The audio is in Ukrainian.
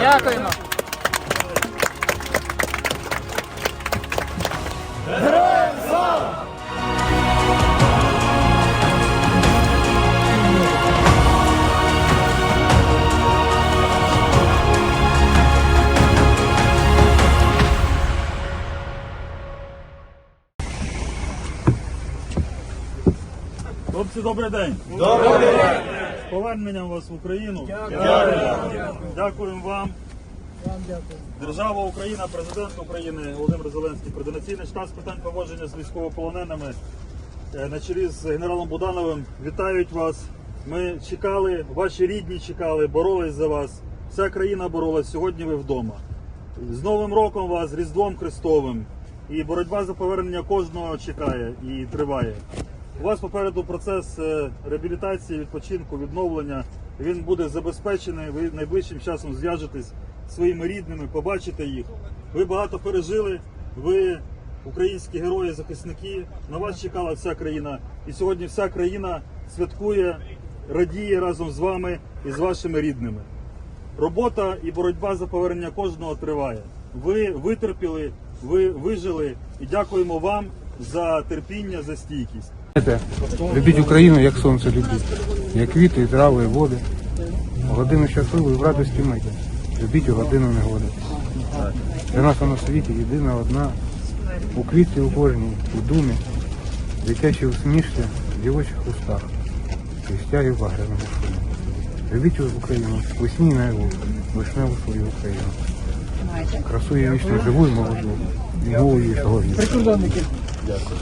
Дякуємо. Героям слава! Добрий день! Добрий день! Поверненням вас в Україну. Дякую. Дякуємо вам. Держава Україна, президент України Володимир Зеленський, координаційний штаб з питань поводження з військовополоненими е, на чолі з генералом Будановим вітають вас. Ми чекали, ваші рідні чекали, боролись за вас. Вся країна боролась. Сьогодні ви вдома. З Новим роком вас, з Різдвом Христовим. І боротьба за повернення кожного чекає і триває. У вас попереду процес е, реабілітації, відпочинку, відновлення. Він буде забезпечений. Ви найближчим часом зв'яжетесь зі своїми рідними, побачите їх. Ви багато пережили. Ви українські герої, захисники. На вас чекала вся країна. І сьогодні вся країна святкує, радіє разом з вами і з вашими рідними. Робота і боротьба за повернення кожного триває. Ви витерпіли, ви вижили і дякуємо вам за терпіння, за стійкість. Любіть Україну, як сонце любіть, як квіти, і трави, і води. Годину щасливої в радості миті. Любіть у годину негоди. Для нас на світі єдина одна. У квітці у кожній, у думі, дитячі усмішки, в дівочих устах, і стяги в багряному шумі. Любіть Україну, весні наяву, вишневу свою Україну. Красу я вічно живу і молоду, і сьогодні. Прикордонники. сьогодні.